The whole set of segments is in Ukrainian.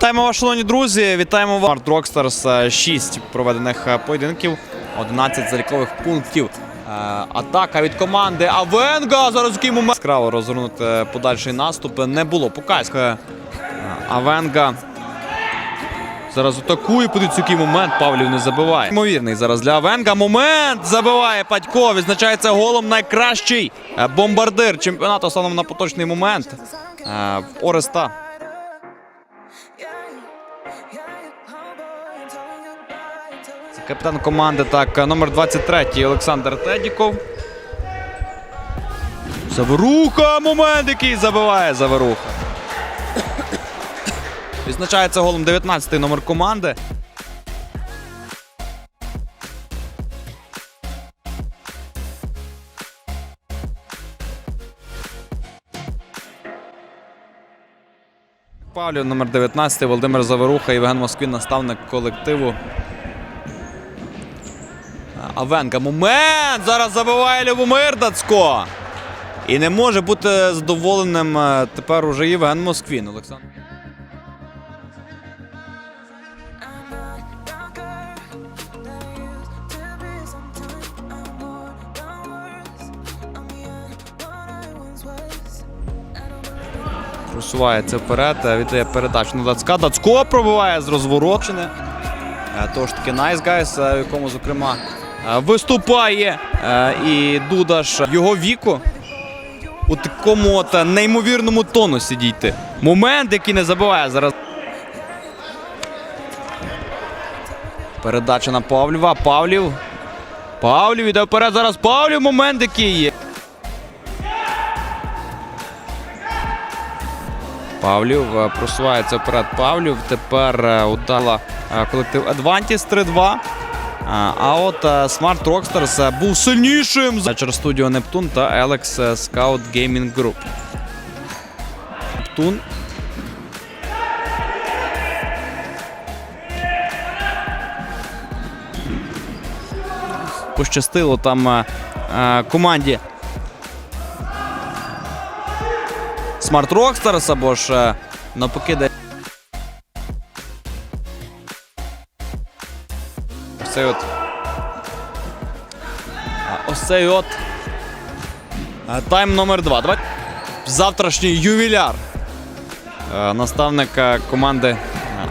Вітаємо вас, шановні друзі. Вітаємо вас. Smart Rockstars 6 проведених е, поєдинків, 11 залікових пунктів. Е, Атака від команди Авенга. Зараз який момент. Яскраво розгорнути подальший наступ. Не було. Покайська Е, Авенга. Зараз атакує подивіться, який момент. Павлів не забиває. Ймовірний зараз для Авенга. Момент забиває Падько. Відзначається голом найкращий е, бомбардир чемпіонату станом на поточний момент. Е, Ореста. Капітан команди, так, номер 23 Олександр Тедіков. Заворуха! Момент, який забиває Заворуха. Відзначається голом 19-й номер команди. Павлів номер 19 Володимир Заворуха, Євген Москвін, наставник колективу. Авенка. Момент! Зараз забиває Любомир Дацько. І не може бути задоволеним е, тепер уже Євген Москвін. Олександр. Просувається вперед, е, віддає передачу на Дацька. Дацько пробиває з розворочини. Е, Тож таки Guys, е, в якому, зокрема, виступає і Дудаш його віку у такому от неймовірному тонусі дійти. Момент, який не забиває зараз. Передача на Павлєва. Павлів. Павлів іде вперед. Зараз Павлів. Момент, який є. Павлів е, просувається вперед. Павлів. Тепер е, удала е, колектив Advantis 3-2. Е, А от Rockstars е, був сильнішим через студіо Нептун та Alex е, Scout Gaming Group. Нептун. Пощастило там команді Smart Rockstars або ж е, навпаки де. Ось от. а, Ось от. е, Тайм номер 2. Давай. Завтрашній ювіляр. Е, Наставник е, команди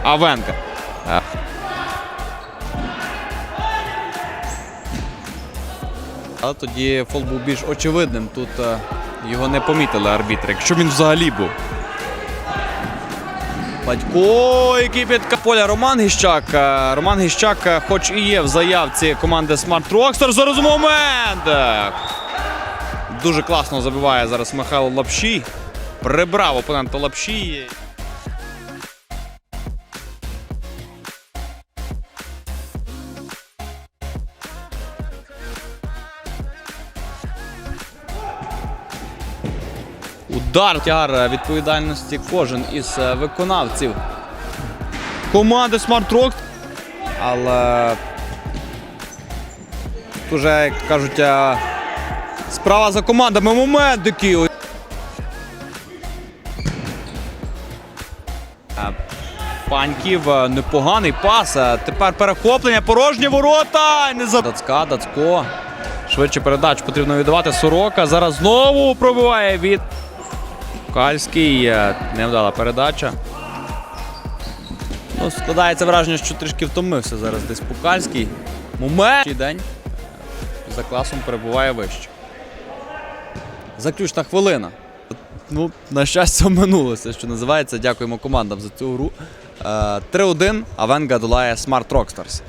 Авенка. Але тоді фол був більш очевидним. Тут його не помітили арбітри, якщо він взагалі був. Батько, який підка поля Роман Гіщак. Е, Роман Гіщак, е, хоч і є в заявці команди Smart Rockstar. Зараз момент! Дуже класно забиває зараз Михайло Лапшій. Прибрав опонента Лапшій. Удар тягар відповідальності кожен із е, виконавців команди Smart Rock. Але тут уже, як кажуть, е, справа за командами. Момент який. Е, Паньків непоганий пас. Тепер перехоплення, порожні ворота. Не за Дацька, Дацько. Швидше передач потрібно віддавати. Сорока. Зараз знову пробиває від Кальський. Невдала передача. Ну, складається враження, що трішки втомився зараз десь Пукальський. Момент. День е, за класом перебуває вище. Заключна хвилина. Ну, на щастя, минулося, що називається. Дякуємо командам за цю гру. Е, 3-1. Авенга долає Smart Rockstars.